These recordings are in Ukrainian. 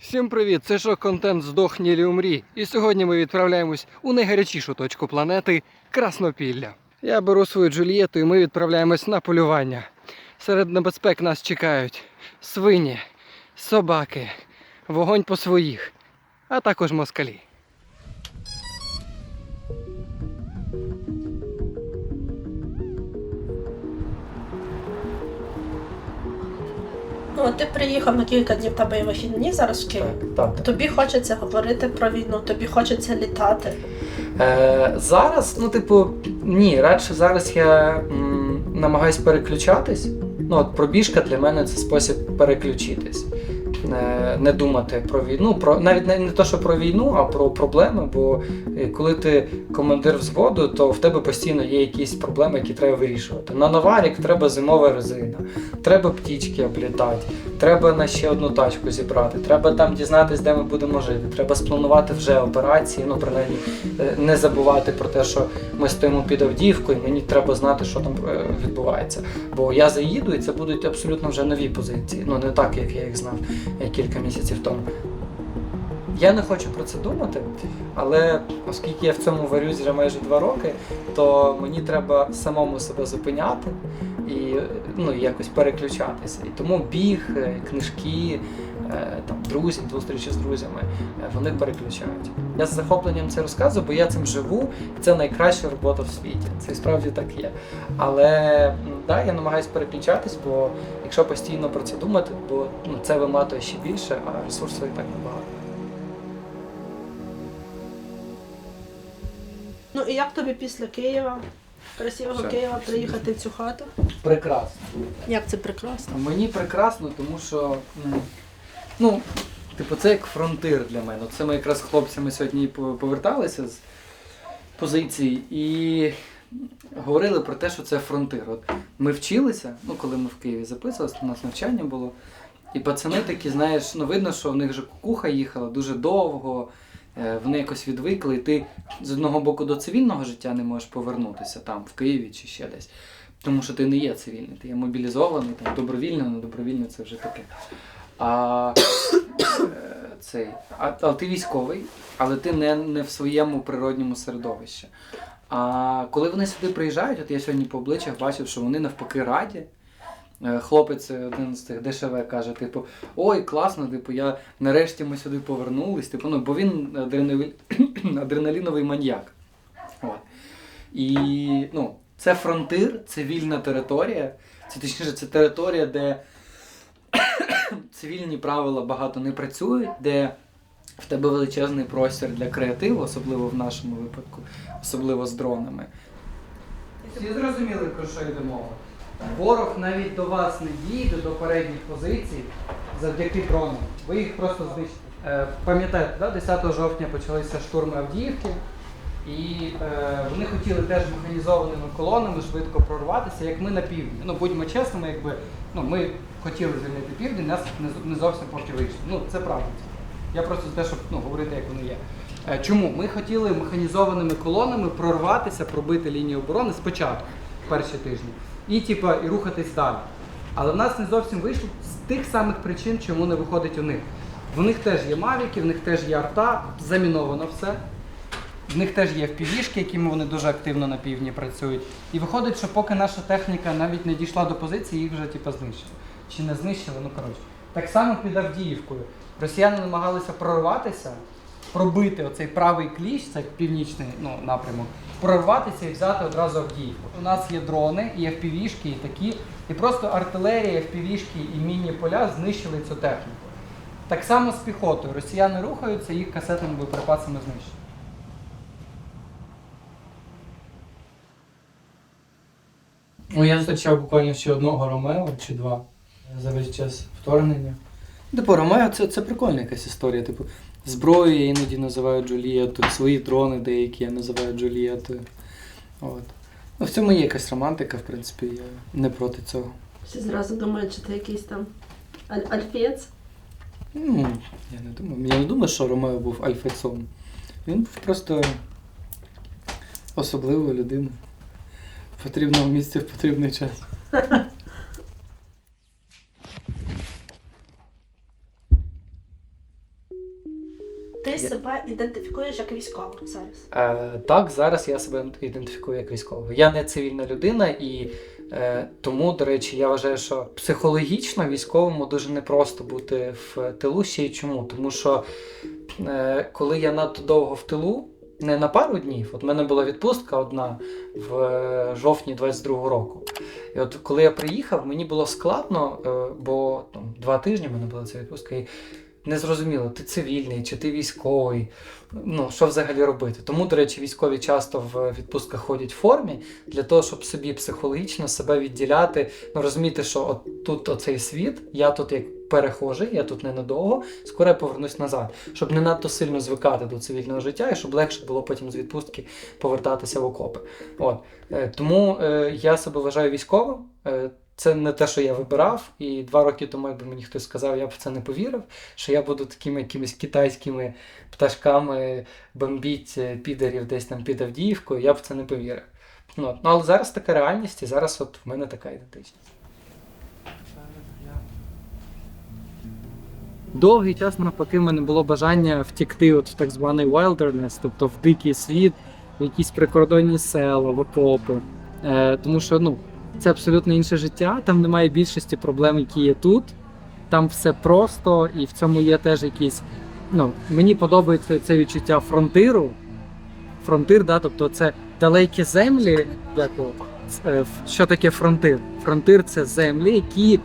Всім привіт! Це шок контент Здохні лі умрі. І сьогодні ми відправляємось у найгарячішу точку планети Краснопілля. Я беру свою Джульєту і ми відправляємось на полювання. Серед небезпек нас чекають свині, собаки, вогонь по своїх, а також москалі. Ну, ти приїхав на кілька днів та є вихідні зараз в Києві. Так. Тобі хочеться говорити про війну, тобі хочеться літати. Е, зараз, ну, типу, ні, радше зараз я м, намагаюсь переключатись. Ну, от пробіжка для мене це спосіб переключитись. Не думати про війну, про навіть не, не то, що про війну, а про проблеми. Бо е, коли ти командир взводу, то в тебе постійно є якісь проблеми, які треба вирішувати. На Наварік треба зимова резина, треба птічки облітати, треба на ще одну тачку зібрати, треба там дізнатися, де ми будемо жити. Треба спланувати вже операції. Ну, принаймні, е, не забувати про те, що ми стоїмо під Авдіївкою, і мені треба знати, що там е, відбувається. Бо я заїду, і це будуть абсолютно вже нові позиції. Ну не так, як я їх знав е, кілька місяців тому. Я не хочу про це думати, але оскільки я в цьому варюсь вже майже два роки, то мені треба самому себе зупиняти і ну, якось переключатися. І тому біг, е, книжки, е, там, друзі, зустрічі з друзями, е, вони переключають. Я з захопленням це розказую, бо я цим живу, це найкраща робота в світі. Це і справді так є. Але да, я намагаюся переключатись, бо якщо постійно про це думати, бо ну, це виматує ще більше, а ресурсів і так небагато. Ну і як тобі після Києва, красивого Все. Києва, приїхати в цю хату? Прекрасно. Як це прекрасно? Мені прекрасно, тому що ну, типу, це як фронтир для мене. Це ми якраз з хлопцями сьогодні поверталися з позицій і говорили про те, що це фронтир. От ми вчилися, ну коли ми в Києві записувалися, у нас навчання було. І пацани такі, знаєш, ну видно, що в них же кукуха їхала дуже довго, вони якось відвикли, і ти з одного боку до цивільного життя не можеш повернутися там, в Києві чи ще десь. Тому що ти не є цивільний, ти є мобілізований, там, добровільно, не добровільно це вже таке. А, е, цей, а, а ти військовий, але ти не, не в своєму природньому середовищі. А коли вони сюди приїжджають, от я сьогодні по обличчях бачив, що вони навпаки раді. Е, Хлопець один з тих ДШВ каже, типу, ой, класно, типу, я нарешті ми сюди повернулись. Типу, ну, бо він адреналі... адреналіновий маньяк. От. І ну, це фронтир, це вільна територія. Це точніше, це територія, де цивільні правила багато не працюють, де в тебе величезний простір для креативу, особливо в нашому випадку, особливо з дронами. Всі зрозуміли, про що йде мова? Ворог навіть до вас не дійде до передніх позицій завдяки дронам. Ви їх просто знищите. Е, пам'ятаєте, да? 10 жовтня почалися штурми Авдіївки. І е, вони хотіли теж механізованими колонами швидко прорватися, як ми на півдні. Ну, будьмо чесними, якби ну, ми хотіли звільнити південь, нас не, зовсім поки вийшло. Ну, це правда. Я просто те, щоб ну, говорити, як воно є. Е, чому? Ми хотіли механізованими колонами прорватися, пробити лінію оборони спочатку, перші тижні, і, типа, і рухатись далі. Але в нас не зовсім вийшло з тих самих причин, чому не виходить у них. В них теж є мавіки, в них теж є арта, заміновано все. В них теж є впівішки, якими вони дуже активно на півдні працюють. І виходить, що поки наша техніка навіть не дійшла до позиції, їх вже типу, знищили. Чи не знищили, ну коротше. Так само під Авдіївкою. Росіяни намагалися прорватися, пробити оцей правий кліч, це північний ну, напрямок, прорватися і взяти одразу Авдіївку. У нас є дрони, є впівішки і такі, і просто артилерія, впівішки і міні-поля знищили цю техніку. Так само з піхотою. Росіяни рухаються, їх касетними боєприпасами знищили. Ну, я зустрічав буквально ще одного Ромео чи два за весь час вторгнення. Типу, Ромео це, це прикольна якась історія. Типу, зброю я іноді називаю Джулієтою, свої дрони деякі я називаю Джулієтою. От. Ну, в цьому є якась романтика, в принципі, я не проти цього. Всі зразу думають, що ти якийсь там аль- альфієць. Ну, я не думаю. Я не думаю, що Ромео був альфецом. Він був просто особливою людиною. В потрібному місці в потрібний час. Ти Я- себе ідентифікуєш як військовий зараз. Е, так, зараз я себе ідентифікую як військовий. Я не цивільна людина, і е, тому, до речі, я вважаю, що психологічно військовому дуже непросто бути в тилу. Ще й чому? Тому що е, коли я надто довго в тилу, не на пару днів, от в мене була відпустка одна в е, жовтні 22-го року. І от коли я приїхав, мені було складно, бо там, два тижні в мене була ця відпустка. І не зрозуміло, ти цивільний чи ти військовий. Ну, що взагалі робити? Тому, до речі, військові часто в відпустках ходять в формі для того, щоб собі психологічно себе відділяти, ну розуміти, що от тут оцей світ, я тут як перехожий, я тут ненадовго, скоро я повернусь назад, щоб не надто сильно звикати до цивільного життя і щоб легше було потім з відпустки повертатися в окопи. От. Е, Тому е, я себе вважаю військовим. Е, Це не те, що я вибирав, і два роки тому, якби мені хтось сказав, я б в це не повірив, що я буду такими якимись китайськими пташками бомбіть е, підерів десь там під Авдіївкою, я б в це не повірив. Ну, ну але зараз така реальність, і зараз от в мене така ідентичність. Довгий час навпаки в мене було бажання втікти от в так званий wilderness, тобто в дикий світ, в якісь прикордонні села, в окопи. Е, тому що ну, це абсолютно інше життя, там немає більшості проблем, які є тут. Там все просто, і в цьому є теж якісь. Ну, мені подобається це відчуття фронтиру. Фронтир, да, тобто це далекі землі. Е, що таке фронтир? Фронтир це землі, які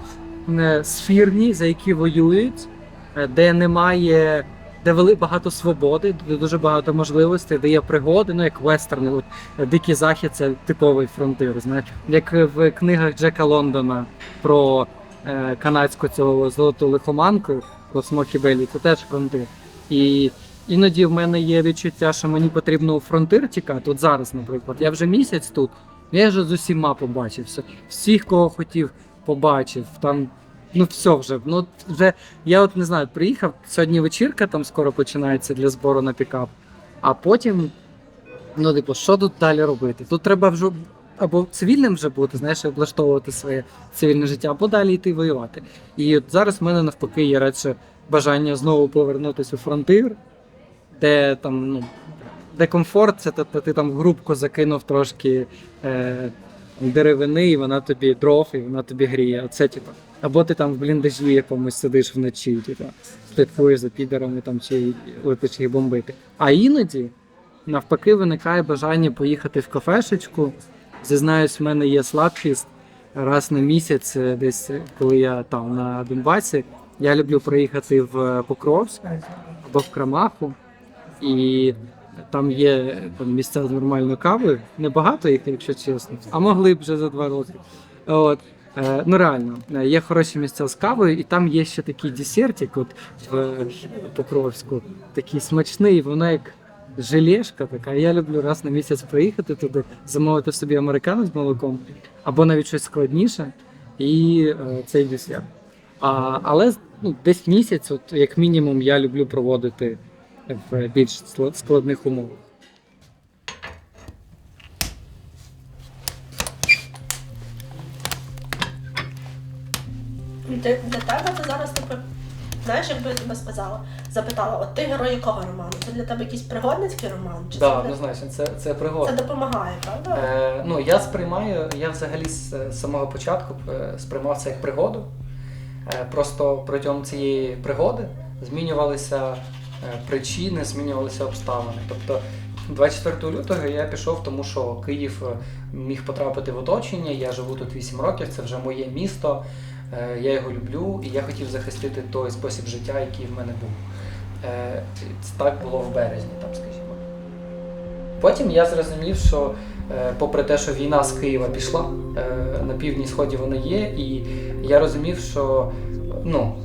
е, сфірні, за які воюють, е, де немає, де вели багато свободи, де дуже багато можливостей, де є пригоди, ну як вестерни. Дикий захід це типовий фронтир. Знаєш, як в книгах Джека Лондона про е, канадську цього золоту лихоманку про Смокі Белі, це теж фронтир. І іноді в мене є відчуття, що мені потрібно у фронтир тікати. От зараз, наприклад, я вже місяць тут, я вже з усіма побачився. Всіх, кого хотів, побачив. Там, ну все вже. Ну вже я от не знаю, приїхав. Сьогодні вечірка там скоро починається для збору на пікап. А потім, ну, типу, що тут далі робити? Тут треба вже або цивільним вже бути, знаєш, облаштовувати своє цивільне життя, або далі йти воювати. І от зараз в мене навпаки є радше бажання знову повернутися у фронтир, де там, ну, де комфорт, це тобто ти там в грубку закинув трошки е, деревини, і вона тобі дров, і вона тобі гріє. Оце, типу. Або ти там в бліндажі якомусь сидиш вночі, типу, слідкуєш за підерами там, чи летиш їх бомбити. А іноді, навпаки, виникає бажання поїхати в кафешечку. Зізнаюсь, в мене є слабкість раз на місяць, е, десь е, коли я там на Донбасі. Я люблю приїхати в Покровськ або в Крамаху, і там є е, там, місця з нормальною кавою. Небагато їх, якщо чесно, а могли б вже за два роки. От. Е, ну реально, е, є хороші місця з кавою, і там є ще такий десертик, от в Покровську, такий смачний, воно як желешка така. Я люблю раз на місяць приїхати туди, замовити собі американо з молоком, або навіть щось складніше, і е, цей десерт. А, але ну, десь місяць, от як мінімум, я люблю проводити в більш складних умовах. Для, для тебе це зараз типу, знаєш, якби я тебе сказала, запитала, от ти герой якого роману? Це для тебе якийсь пригодницький роман? Чи Так, це, для- однозначно, це, це це допомагає, правда? Е, ну, я сприймаю, я взагалі з з самого початку е, сприймав це як пригоду. Е, просто протягом цієї пригоди змінювалися е, причини, змінювалися обставини. Тобто 24 лютого я пішов, тому що Київ е, міг потрапити в оточення. Я живу тут 8 років, це вже моє місто. Е, Я його люблю, і я хотів захистити той спосіб життя, який в мене був. Е, Так було в березні, там, скажімо. Потім я зрозумів, що е, попри те, що війна з Києва пішла, на півдні сході вона є, і я розумів, що ну,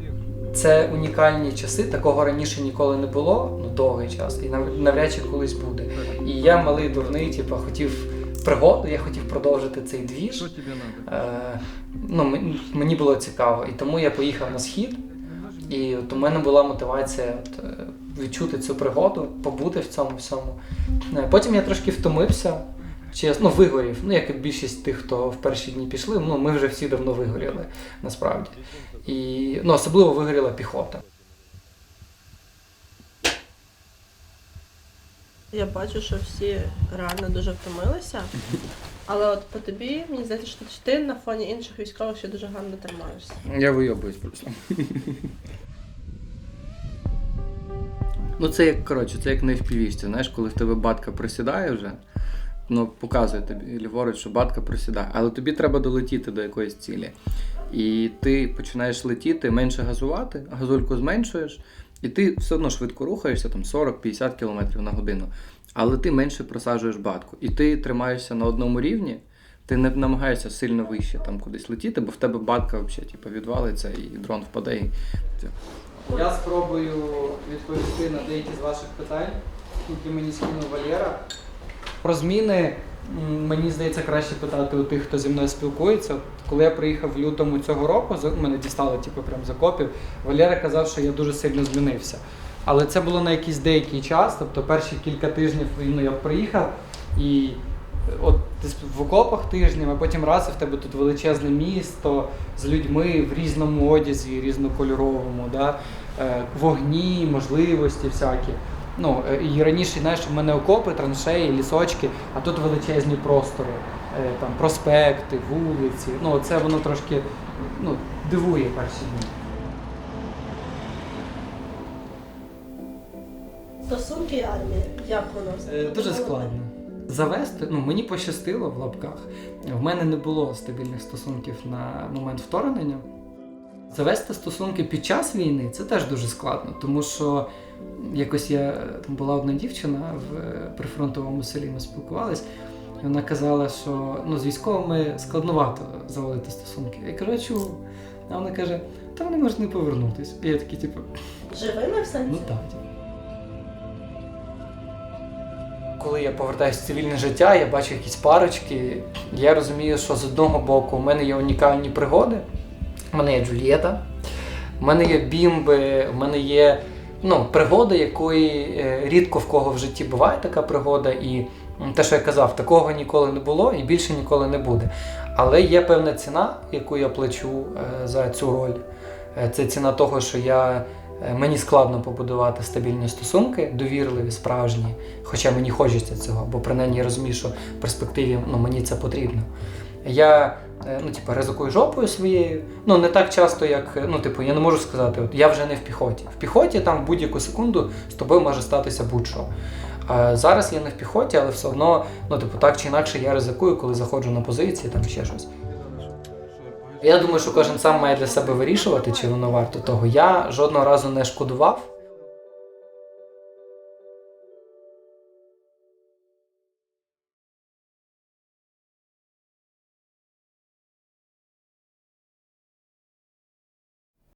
це унікальні часи, такого раніше ніколи не було, ну довгий час, і навряд чи колись буде. І я малий дурний, типу, хотів пригоду, я хотів продовжити цей двіж. Е, ну, мені було цікаво, і тому я поїхав на схід. І от у мене була мотивація от, е, відчути цю пригоду, побути в цьому всьому. Е, Потім я трошки втомився, чесно, ну, вигорів. Ну, як і більшість тих, хто в перші дні пішли, ну, ми вже всі давно вигоріли, насправді. І ну, особливо вигоріла піхота. Я бачу, що всі реально дуже втомилися. Але от по тобі, мені здається, що ти на фоні інших військових ще дуже гарно тримаєшся. Я вийобуюсь просто. Ну, це як, коротше, це як на FPV, знаєш, коли в тебе батка просідає вже, ну, показує тобі ліворуч, що батка просідає, але тобі треба долетіти до якоїсь цілі. І ти починаєш летіти, менше газувати, газульку зменшуєш, і ти все одно швидко рухаєшся, там 40-50 км на годину, але ти менше просаджуєш батку. І ти тримаєшся на одному рівні, ти не намагаєшся сильно вище там кудись летіти, бо в тебе батка взагалі типу, відвалиться і дрон впаде. І... Я спробую відповісти на деякі з ваших питань, які мені скинув Валера. Про зміни мені здається краще питати у тих, хто зі мною спілкується. Коли я приїхав в лютому цього року, мене дістали типу, прям з окопів, Валера казав, що я дуже сильно змінився. Але це було на якийсь деякий час, тобто перші кілька тижнів ну, я приїхав і от ти в окопах тижнів, а потім раз і в тебе тут величезне місто з людьми в різному одязі, різнокольоровому, да? е, вогні, можливості всякі. Ну, е, і раніше, знаєш, в мене окопи, траншеї, лісочки, а тут величезні простори, е, там проспекти, вулиці. Ну, це воно трошки ну, дивує перші дні. Стосунки армії, як воно? Е, Дуже складно. Завести, ну мені пощастило в лапках. В мене не було стабільних стосунків на момент вторгнення. Завести стосунки під час війни це теж дуже складно, тому що якось я там була одна дівчина в прифронтовому селі, ми спілкувались, і вона казала, що ну, з військовими складновато заводити стосунки. Я кажу, а чому? А вона каже, та вони можуть не повернутись. І я такий, типу, Живими в сенсі? Ну так. Коли я повертаюся в цивільне життя, я бачу якісь парочки. Я розумію, що з одного боку у мене є унікальні пригоди. У мене є Джульєта, у мене є бімби, у мене є ну, пригоди, якої е, рідко в кого в житті буває така пригода. І те, що я казав, такого ніколи не було і більше ніколи не буде. Але є певна ціна, яку я плачу е, за цю роль. Е, Це ціна того, що я Мені складно побудувати стабільні стосунки, довірливі, справжні, хоча мені хочеться цього, бо принаймні я розумію, що в перспективі ну, мені це потрібно. Я е, ну, типу, ризикую жопою своєю. Ну, не так часто, як. е, Ну, типу, я не можу сказати, от я вже не в піхоті. В піхоті там будь-яку секунду з тобою може статися будь-що. А зараз я не в піхоті, але все одно, ну, типу, так чи інакше я ризикую, коли заходжу на позиції, там ще щось. Я думаю, що кожен сам має для себе вирішувати, чи воно варто того. Я жодного разу не шкодував